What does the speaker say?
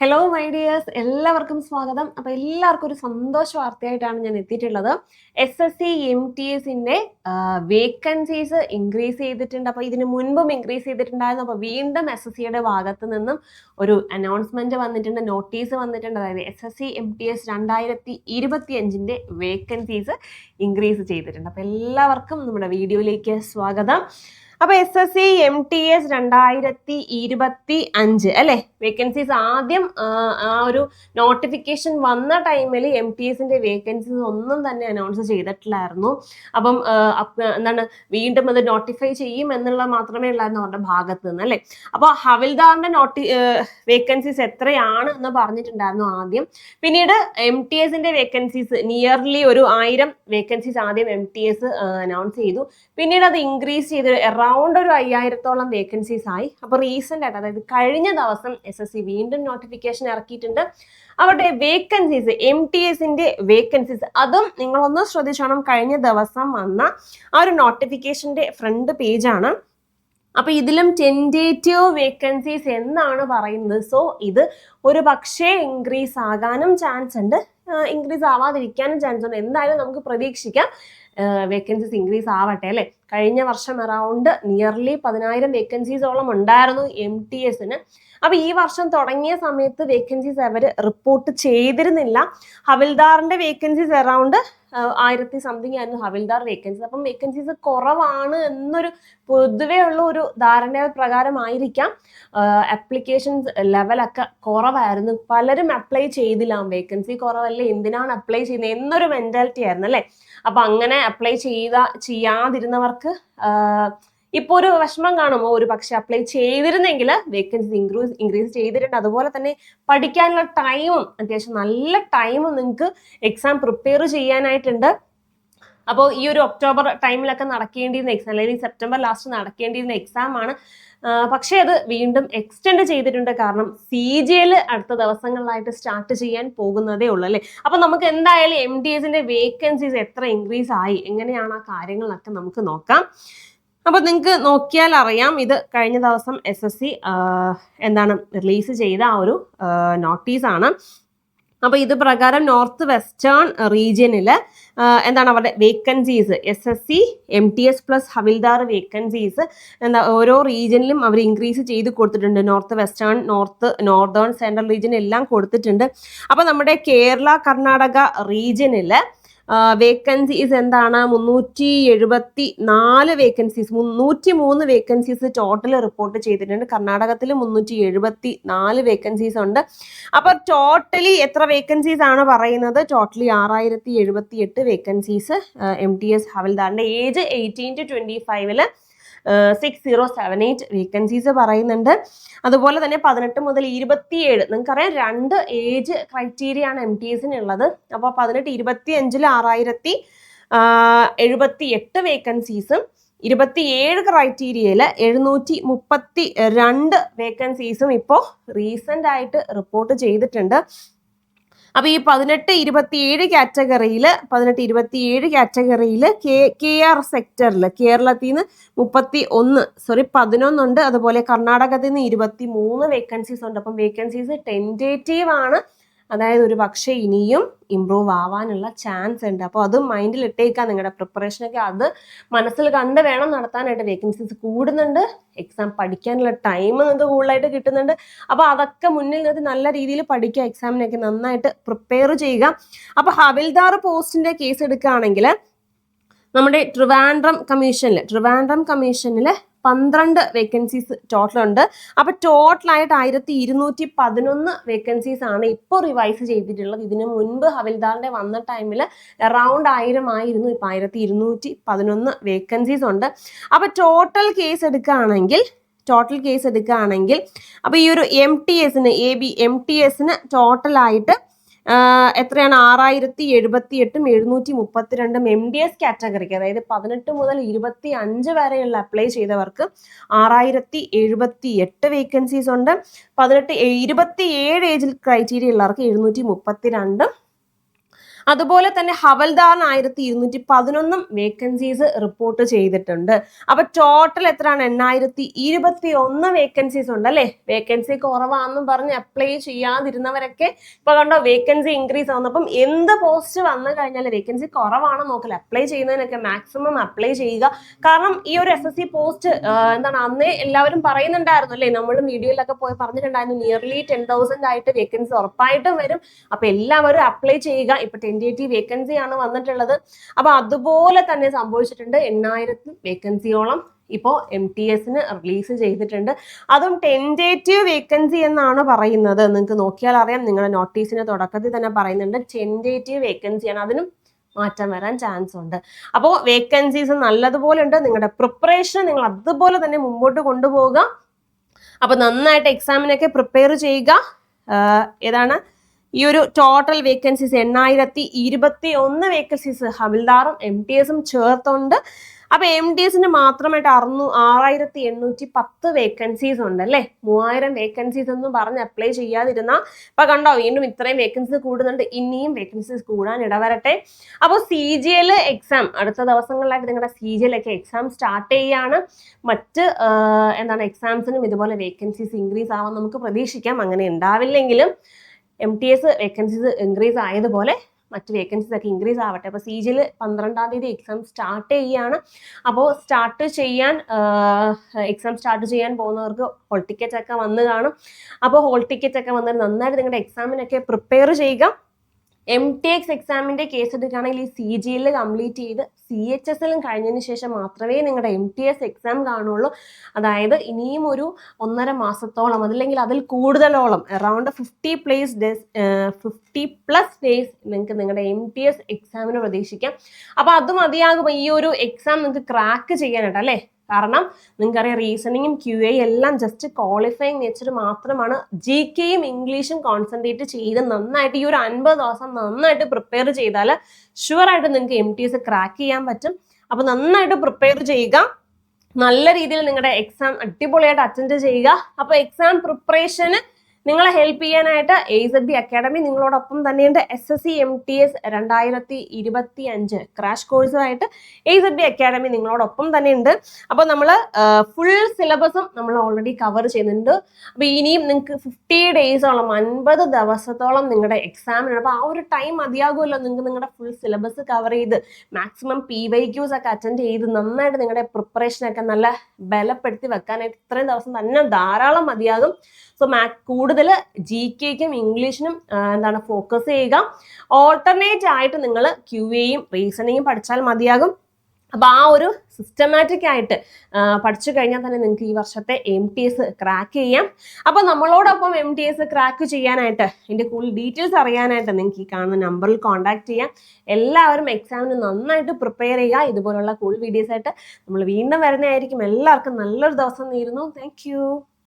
Hello my dears എല്ലാവർക്കും സ്വാഗതം. അപ്പോൾ എല്ലാവർക്കും ഒരു സന്തോഷ വാർത്തയായിട്ടാണ് ഞാൻ എത്തിയിട്ടുള്ളത്. S S C M T എസിന്റെ വേക്കൻസീസ് ഇൻക്രീസ് ചെയ്തിട്ടുണ്ട്. അപ്പോൾ ഇതിന് മുൻപും ഇൻക്രീസ് ചെയ്തിട്ടുണ്ടായിരുന്നു. അപ്പോൾ വീണ്ടും എസ് എസ് സിയുടെ ഭാഗത്ത് നിന്നും ഒരു അനൗൺസ്മെന്റ് വന്നിട്ടുണ്ട് നോട്ടീസ് വന്നിട്ടുണ്ട്. അതായത് S S C M T S രണ്ടായിരത്തി ഇരുപത്തി അഞ്ചിന്റെ വേക്കൻസീസ് ഇൻക്രീസ് ചെയ്തിട്ടുണ്ട്. അപ്പോൾ എല്ലാവർക്കും നമ്മുടെ വീഡിയോയിലേക്ക് സ്വാഗതം. അപ്പൊ S S C M T S രണ്ടായിരത്തി ഇരുപത്തി അഞ്ച് അല്ലെ? വേക്കൻസീസ് ആദ്യം ആ, ഒരു നോട്ടിഫിക്കേഷൻ വന്ന ടൈമിൽ എം ടി എസിന്റെ വേക്കൻസീസ് ഒന്നും തന്നെ അനൗൺസ് ചെയ്തിട്ടില്ലായിരുന്നു. അപ്പം എന്താണ് വീണ്ടും അത് നോട്ടിഫൈ ചെയ്യും എന്നുള്ള മാത്രമേ ഉള്ളായിരുന്നു അവരുടെ ഭാഗത്ത് നിന്ന് അല്ലെ? അപ്പോൾ ഹവിൽദാറിന്റെ നോട്ടി വേക്കൻസീസ് എത്രയാണ് എന്ന് പറഞ്ഞിട്ടുണ്ടായിരുന്നു ആദ്യം. പിന്നീട് എം ടി എസിന്റെ വേക്കൻസീസ് നിയർലി ഒരു ആയിരം വേക്കൻസീസ് ആദ്യം എം ടി എസ് അനൗൺസ് ചെയ്തു. പിന്നീട് അത് ഇൻക്രീസ് ചെയ്ത് അറൗണ്ട് ഒരു അയ്യായിരത്തോളം വേക്കൻസീസ് ആയി. അപ്പോൾ റീസെന്റ് ആയിട്ട് അതായത് കഴിഞ്ഞ ദിവസം എസ് എസ് സി വീണ്ടും നോട്ടിഫിക്കേഷൻ ഇറക്കിയിട്ടുണ്ട്. അവരുടെ വേക്കൻസീസ് എം ടി എസിന്റെ വേക്കൻസീസ് അതും നിങ്ങളൊന്ന് ശ്രദ്ധിച്ചോണം. കഴിഞ്ഞ ദിവസം വന്ന ആ ഒരു നോട്ടിഫിക്കേഷന്റെ ഫ്രണ്ട് പേജാണ് അപ്പൊ ഇതിലും ടെൻഡേറ്റീവ് വേക്കൻസീസ് എന്നാണ് പറയുന്നത്. സോ ഇത് ഒരു പക്ഷേ ഇൻക്രീസ് ആകാനും ചാൻസ് ഉണ്ട്. ഇൻക്രീസ് ആവാതിരിക്കാനും ചാൻസ് ഉണ്ട്. എന്തായാലും നമുക്ക് പ്രതീക്ഷിക്കാം വേക്കൻസീസ് ഇൻക്രീസ് ആവട്ടെ അല്ലേ? കഴിഞ്ഞ വർഷം അറൗണ്ട് നിയർലി പതിനായിരം വേക്കൻസീസോളം ഉണ്ടായിരുന്നു എം ടി എസിന് അപ്പൊ ഈ വർഷം തുടങ്ങിയ സമയത്ത് വേക്കൻസീസ് അവർ റിപ്പോർട്ട് ചെയ്തിരുന്നില്ല. ഹവിൽദാറിന്റെ വേക്കൻസീസ് അറൗണ്ട് ആയിരത്തി സംതിങ് ആയിരുന്നു ഹവിൽദാർ വേക്കൻസി അപ്പം വേക്കൻസീസ് കുറവാണ് എന്നൊരു പൊതുവേ ഉള്ള ഒരു ധാരണ പ്രകാരമായിരിക്കാം. അപ്ലിക്കേഷൻസ് ലെവലൊക്കെ കുറവായിരുന്നു. പലരും അപ്ലൈ ചെയ്തില്ല വേക്കൻസി കുറവല്ലേ? എന്തിനാണ് അപ്ലൈ ചെയ്യുന്നത്? എന്നൊരു മെന്റാലിറ്റി ആയിരുന്നു അല്ലേ? അപ്പൊ അങ്ങനെ അപ്ലൈ ചെയ്ത ചെയ്യാതിരുന്നവർക്ക് ഇപ്പൊ ഒരു വിഷമം കാണുമ്പോൾ ഒരു പക്ഷെ അപ്ലൈ ചെയ്തിരുന്നെങ്കിൽ വേക്കൻസി ഇൻക്രീസ് ഇൻക്രീസ് ചെയ്തിട്ടുണ്ട്. അതുപോലെ തന്നെ പഠിക്കാനുള്ള ടൈമും അത്യാവശ്യം നല്ല ടൈമും നിങ്ങൾക്ക് എക്സാം പ്രിപ്പയർ ചെയ്യാനായിട്ടുണ്ട്. അപ്പോൾ ഈ ഒരു ഒക്ടോബർ ടൈമിലൊക്കെ നടക്കേണ്ടിയിരുന്ന എക്സാം അല്ലെങ്കിൽ സെപ്റ്റംബർ ലാസ്റ്റ് നടക്കേണ്ടിയിരുന്ന എക്സാം ആണ്. പക്ഷേ അത് വീണ്ടും എക്സ്റ്റെൻഡ് ചെയ്തിട്ടുണ്ട്. കാരണം സി ജി എൽ അടുത്ത ദിവസങ്ങളിലായിട്ട് സ്റ്റാർട്ട് ചെയ്യാൻ പോകുന്നതേ ഉള്ളൂ അല്ലേ? അപ്പൊ നമുക്ക് എന്തായാലും എം ഡി എസിന്റെ വേക്കൻസീസ് എത്ര ഇൻക്രീസ് ആയി? എങ്ങനെയാണ് ആ കാര്യങ്ങളൊക്കെ നമുക്ക് നോക്കാം. അപ്പൊ നിങ്ങൾക്ക് നോക്കിയാൽ അറിയാം ഇത് കഴിഞ്ഞ ദിവസം എസ് എസ് സി എന്താണ് റിലീസ് ചെയ്ത ആ ഒരു നോട്ടീസാണ് അപ്പോൾ ഇത് പ്രകാരം നോർത്ത് വെസ്റ്റേൺ റീജിയനിൽ എന്താണ് അവരുടെ vacancies? S S C M T S plus havildar vacancies എന്താ ഓരോ റീജിയനിലും അവർ ഇൻക്രീസ് ചെയ്ത് കൊടുത്തിട്ടുണ്ട്. North western north northern central region എല്ലാം കൊടുത്തിട്ടുണ്ട്. അപ്പോൾ നമ്മുടെ കേരള കർണാടക റീജിയനിൽ വേക്കൻസീസ് എന്താണ്? മുന്നൂറ്റി എഴുപത്തി നാല് വേക്കൻസീസ് മുന്നൂറ്റി മൂന്ന് വേക്കൻസീസ് ടോട്ടൽ റിപ്പോർട്ട് ചെയ്തിട്ടുണ്ട്. കർണാടകത്തിൽ മുന്നൂറ്റി എഴുപത്തി നാല് വേക്കൻസീസ് ഉണ്ട്. അപ്പോൾ ടോട്ടലി എത്ര വേക്കൻസീസ് ആണ് പറയുന്നത്? ടോട്ടലി ആറായിരത്തി എഴുപത്തി എട്ട് വേക്കൻസീസ് എം ടി എസ് ഹവൽദാറിന്റെ ഏജ് എയ്റ്റീൻ ടു ട്വന്റി ഫൈവിൽ six zero seven eight vacancies പറയുന്നുണ്ട്. അതുപോലെ തന്നെ പതിനെട്ട് മുതൽ ഇരുപത്തിയേഴ് നിങ്ങൾക്കറിയാം രണ്ട് ഏജ് ക്രൈറ്റീരിയ ആണ് എം ടി എസിന് ഉള്ളത് അപ്പോൾ പതിനെട്ട് ഇരുപത്തി അഞ്ചിൽ ആറായിരത്തി എഴുപത്തി എട്ട് വേക്കൻസീസും ഇരുപത്തിയേഴ് ക്രൈറ്റീരിയയിൽ എഴുന്നൂറ്റി മുപ്പത്തി രണ്ട് വേക്കൻസീസും ഇപ്പോൾ റീസെന്റ് ആയിട്ട് റിപ്പോർട്ട് ചെയ്തിട്ടുണ്ട്. അപ്പോൾ ഈ പതിനെട്ട് ഇരുപത്തിയേഴ് കാറ്റഗറിയിൽ പതിനെട്ട് ഇരുപത്തിയേഴ് കാറ്റഗറിയിൽ കെ കെ ആർ സെക്ടറിൽ കേരളത്തിൽ നിന്ന് മുപ്പത്തി ഒന്ന് സോറി പതിനൊന്നുണ്ട്. അതുപോലെ കർണാടകത്തിൽ നിന്ന് ഇരുപത്തി മൂന്ന് വേക്കൻസീസ് ഉണ്ട്. അപ്പം വേക്കൻസീസ് ടെന്റേറ്റീവ് ആണ്. അതായത് ഒരു പക്ഷേ ഇനിയും ഇമ്പ്രൂവ് ആവാനുള്ള ചാൻസ് ഉണ്ട്. അപ്പോൾ അത് മൈൻഡിൽ ഇട്ടേക്കുക നിങ്ങളുടെ പ്രിപ്പറേഷനൊക്കെ അത് മനസ്സിൽ കണ്ട് വേണം നടത്താനായിട്ട്. വേക്കൻസീസ് കൂടുന്നുണ്ട്. എക്സാം പഠിക്കാനുള്ള ടൈം നിങ്ങൾക്ക് കൂടുതലായിട്ട് കിട്ടുന്നുണ്ട്. അപ്പോൾ അതൊക്കെ മുന്നിൽ നിർത്തി നല്ല രീതിയിൽ പഠിക്കുക. എക്സാമിനൊക്കെ നന്നായിട്ട് പ്രിപ്പയർ ചെയ്യുക. അപ്പോൾ ഹവിൽദാർ പോസ്റ്റിന്റെ കേസ് എടുക്കുകയാണെങ്കിൽ നമ്മുടെ ട്രിവാൻഡ്രം കമ്മീഷനിൽ ട്രിവാൻഡ്രം കമ്മീഷനിൽ പന്ത്രണ്ട് വേക്കൻസീസ് ടോട്ടൽ ഉണ്ട്. അപ്പോൾ ടോട്ടലായിട്ട് ആയിരത്തി ഇരുന്നൂറ്റി പതിനൊന്ന് വേക്കൻസീസ് ആണ് ഇപ്പോൾ റിവൈസ് ചെയ്തിട്ടുള്ളത്. ഇതിന് മുൻപ് ഹവിൽദാറിന്റെ വന്ന ടൈമിൽ അറൗണ്ട് ആയിരം ആയിരുന്നു. ഇപ്പൊ ആയിരത്തി ഇരുന്നൂറ്റി പതിനൊന്ന് വേക്കൻസീസ് ഉണ്ട്. അപ്പോൾ ടോട്ടൽ കേസ് എടുക്കുകയാണെങ്കിൽ ടോട്ടൽ കേസ് എടുക്കുകയാണെങ്കിൽ അപ്പോൾ ഈ ഒരു എം ടി എസിന് എ ബി എം ടി എസിന് ടോട്ടലായിട്ട് എത്രയാണ്? ആറായിരത്തി എഴുപത്തി എട്ടും എഴുന്നൂറ്റി മുപ്പത്തിരണ്ടും എം ഡി എസ് കാറ്റഗറിക്ക് അതായത് പതിനെട്ട് മുതൽ ഇരുപത്തി അഞ്ച് വരെയുള്ള അപ്ലൈ ചെയ്തവർക്ക് ആറായിരത്തി എഴുപത്തി എട്ട് വേക്കൻസീസ് ഉണ്ട്. പതിനെട്ട് ഇരുപത്തി ഏഴ് ഏജിൽ ക്രൈറ്റീരിയ ഉള്ളവർക്ക് എഴുന്നൂറ്റി മുപ്പത്തി രണ്ടും അതുപോലെ തന്നെ ഹവൽദാറിന് ആയിരത്തി ഇരുന്നൂറ്റി പതിനൊന്നും വേക്കൻസീസ് റിപ്പോർട്ട് ചെയ്തിട്ടുണ്ട്. അപ്പൊ ടോട്ടൽ എത്രയാണ്? എണ്ണായിരത്തി ഇരുപത്തി ഒന്ന് വേക്കൻസീസ് ഉണ്ട് അല്ലേ? വേക്കൻസി കുറവാണെന്നും പറഞ്ഞ് അപ്ലൈ ചെയ്യാതിരുന്നവരൊക്കെ ഇപ്പൊ കണ്ടോ വേക്കൻസി ഇൻക്രീസ് ആവുന്നു അപ്പം എന്ത് പോസ്റ്റ് വന്നു കഴിഞ്ഞാൽ വേക്കൻസി കുറവാണോ നോക്കില്ല അപ്ലൈ ചെയ്യുന്നതിനൊക്കെ മാക്സിമം അപ്ലൈ ചെയ്യുക. കാരണം ഈ ഒരു എസ് എസ് സി പോസ്റ്റ് എന്താണ് അന്നേ എല്ലാവരും പറയുന്നുണ്ടായിരുന്നു അല്ലേ? നമ്മൾ വീഡിയോയിലൊക്കെ പോയി പറഞ്ഞിട്ടുണ്ടായിരുന്നു നിയർലി ടെൻ തൗസൻഡ് ആയിട്ട് വേക്കൻസി ഉറപ്പായിട്ടും വരും. അപ്പൊ എല്ലാവരും അപ്ലൈ ചെയ്യുക. ഇപ്പൊ ടെന്റേറ്റീവ് വേക്കൻസി ആണ് വന്നിട്ടുള്ളത്. അപ്പൊ അതുപോലെ തന്നെ സംഭവിച്ചിട്ടുണ്ട്. എണ്ണായിരത്തി വേക്കൻസിയോളം ഇപ്പോൾ എം ടി എസിന് റിലീസ് ചെയ്തിട്ടുണ്ട്. അതും ടെന്റേറ്റീവ് വേക്കൻസി എന്നാണ് പറയുന്നത്. നിങ്ങൾക്ക് നോക്കിയാൽ അറിയാം. നിങ്ങളുടെ നോട്ടീസിന് തുടക്കത്തിൽ തന്നെ പറയുന്നുണ്ട്. ടെന്റേറ്റീവ് വേക്കൻസിയാണ് അതിനും മാറ്റം വരാൻ ചാൻസ് ഉണ്ട്. അപ്പോൾ വേക്കൻസീസ് നല്ലതുപോലെ ഉണ്ട്. നിങ്ങളുടെ പ്രിപ്പറേഷൻ നിങ്ങൾ അതുപോലെ തന്നെ മുമ്പോട്ട് കൊണ്ടുപോവുക. അപ്പോൾ നന്നായിട്ട് എക്സാമിനൊക്കെ പ്രിപ്പയർ ചെയ്യുക. ഏതാണ്? ഈ ഒരു ടോട്ടൽ വേക്കൻസീസ് എണ്ണായിരത്തി ഇരുപത്തി ഒന്ന് വേക്കൻസീസ് ഹവിൽദാറും എം ടി എസും ചേർത്തുണ്ട്. അപ്പൊ എം ടി എസിന് മാത്രമായിട്ട് അറുന്നൂ ആറായിരത്തി എണ്ണൂറ്റി പത്ത് വേക്കൻസീസ് ഉണ്ട് അല്ലേ മൂവായിരം വേക്കൻസീസ് ഒന്നും പറഞ്ഞ് അപ്ലൈ ചെയ്യാതിരുന്ന. അപ്പൊ കണ്ടോ വീണ്ടും ഇത്രയും വേക്കൻസി കൂടുന്നുണ്ട്. ഇനിയും വേക്കൻസീസ് കൂടാൻ ഇടവരട്ടെ. അപ്പോൾ സി ജി എൽ എക്സാം അടുത്ത ദിവസങ്ങളിലായിട്ട് നിങ്ങളുടെ സി ജി എൽ ഒക്കെ എക്സാം സ്റ്റാർട്ട് ചെയ്യുകയാണ് മറ്റ് എന്താണ് എക്സാംസിനും ഇതുപോലെ വേക്കൻസീസ് ഇൻക്രീസ് ആവാൻ നമുക്ക് പ്രതീക്ഷിക്കാം. അങ്ങനെ ഉണ്ടാവില്ലെങ്കിലും M T S vacancies increase ആയതുപോലെ മറ്റ് വേക്കൻസീസ് ഒക്കെ ഇൻക്രീസ് ആവട്ടെ. അപ്പോൾ സി ജിയിൽ പന്ത്രണ്ടാം തീയതി എക്സാം സ്റ്റാർട്ട് ചെയ്യുകയാണ് അപ്പോൾ സ്റ്റാർട്ട് ചെയ്യാൻ എക്സാം സ്റ്റാർട്ട് ചെയ്യാൻ പോകുന്നവർക്ക് ഹോൾ ടിക്കറ്റ് ഒക്കെ വന്ന് കാണും. അപ്പോൾ ഹോൾ ടിക്കറ്റ് ഒക്കെ വന്നിട്ട് നന്നായിട്ട് നിങ്ങളുടെ എക്സാമിനൊക്കെ പ്രിപ്പയർ ചെയ്യുക. എം ടി എക്സ് എക്സാമിന്റെ കേസ് എടുക്കുകയാണെങ്കിൽ ഈ സി ജി എൽ കംപ്ലീറ്റ് ചെയ്ത് സി എച്ച് എസ് എല്ലും കഴിഞ്ഞതിന് ശേഷം മാത്രമേ നിങ്ങളുടെ എം ടി എസ് എക്സാം കാണുള്ളൂ അതായത് ഇനിയും ഒരു ഒന്നര മാസത്തോളം അതല്ലെങ്കിൽ അതിൽ കൂടുതലോളം around fifty place days fifty plus days നിങ്ങൾക്ക് നിങ്ങളുടെ എം ടി എസ് എക്സാമിന് പ്രതീക്ഷിക്കാം. അപ്പോൾ അത് മതിയാകും ഈ ഒരു എക്സാം നിങ്ങൾക്ക് ക്രാക്ക് ചെയ്യാനായിട്ട് അല്ലേ? കാരണം നിങ്ങൾക്കറിയാം റീസണിങ്ങും ക്യു എ എല്ലാം ജസ്റ്റ് ക്വാളിഫയിങ് നേച്ചർ മാത്രമാണ് ജി കെയും ഇംഗ്ലീഷും കോൺസെൻട്രേറ്റ് ചെയ്ത് നന്നായിട്ട് ഈ ഒരു അൻപത് ദിവസം നന്നായിട്ട് പ്രിപ്പയർ ചെയ്താൽ ഷുവറായിട്ട് നിങ്ങൾക്ക് എം ടി എസ് ക്രാക്ക് ചെയ്യാൻ പറ്റും. അപ്പോൾ നന്നായിട്ട് പ്രിപ്പയർ ചെയ്യുക. നല്ല രീതിയിൽ നിങ്ങളുടെ എക്സാം അടിപൊളിയായിട്ട് അറ്റൻഡ് ചെയ്യുക. അപ്പോൾ എക്സാം പ്രിപ്പറേഷന് നിങ്ങളെ ഹെൽപ്പ് ചെയ്യാനായിട്ട് എ സെഡ് ബി അക്കാഡമി നിങ്ങളോടൊപ്പം തന്നെയുണ്ട്. S S C M T S രണ്ടായിരത്തി ഇരുപത്തി അഞ്ച് ക്രാഷ് കോഴ്സുമായിട്ട് എ സെഡ് ബി അക്കാഡമി നിങ്ങളോടൊപ്പം തന്നെയുണ്ട്. അപ്പോൾ നമ്മൾ ഫുൾ സിലബസും നമ്മൾ ഓൾറെഡി കവർ ചെയ്യുന്നുണ്ട്. അപ്പോൾ ഇനിയും നിങ്ങൾക്ക് ഫിഫ്റ്റി ഡേയ്സോളം അൻപത് ദിവസത്തോളം നിങ്ങളുടെ എക്സാമിനാണ് അപ്പോൾ ആ ഒരു ടൈം മതിയാകുമല്ലോ നിങ്ങൾക്ക് നിങ്ങളുടെ ഫുൾ സിലബസ് കവർ ചെയ്ത്. മാക്സിമം പി വൈ ക്യൂസ് ഒക്കെ അറ്റൻഡ് ചെയ്ത് നന്നായിട്ട് നിങ്ങളുടെ പ്രിപ്പറേഷനൊക്കെ നല്ല ബലപ്പെടുത്തി വെക്കാനായിട്ട് ഇത്രയും ദിവസം തന്നെ ധാരാളം മതിയാകും. സോ മാ കൂടുതൽ ജി കെക്കും ഇംഗ്ലീഷിനും എന്താണ് ഫോക്കസ് ചെയ്യുക. ഓൾട്ടർനേറ്റ് ആയിട്ട് നിങ്ങൾ ക്യു എയും റീസണിങ്ങും പഠിച്ചാൽ മതിയാകും. അപ്പോൾ ആ ഒരു സിസ്റ്റമാറ്റിക് ആയിട്ട് പഠിച്ചു കഴിഞ്ഞാൽ തന്നെ നിങ്ങൾക്ക് ഈ വർഷത്തെ എം ടി എസ് ക്രാക്ക് ചെയ്യാം. അപ്പോൾ നമ്മളോടൊപ്പം എം ടി എസ് ക്രാക്ക് ചെയ്യാനായിട്ട് ഇതിന്റെ കൂടുതൽ ഡീറ്റെയിൽസ് അറിയാനായിട്ട് നിങ്ങൾക്ക് ഈ കാണുന്ന നമ്പറിൽ കോൺടാക്ട് ചെയ്യാം. എല്ലാവരും എക്സാമിന് നന്നായിട്ട് പ്രിപ്പയർ ചെയ്യുക. ഇതുപോലുള്ള കൂടുതൽ വീഡിയോസ് ആയിട്ട് നമ്മൾ വീണ്ടും വരുന്നതായിരിക്കും. എല്ലാവർക്കും നല്ലൊരു ദിവസം നേരുന്നു. താങ്ക്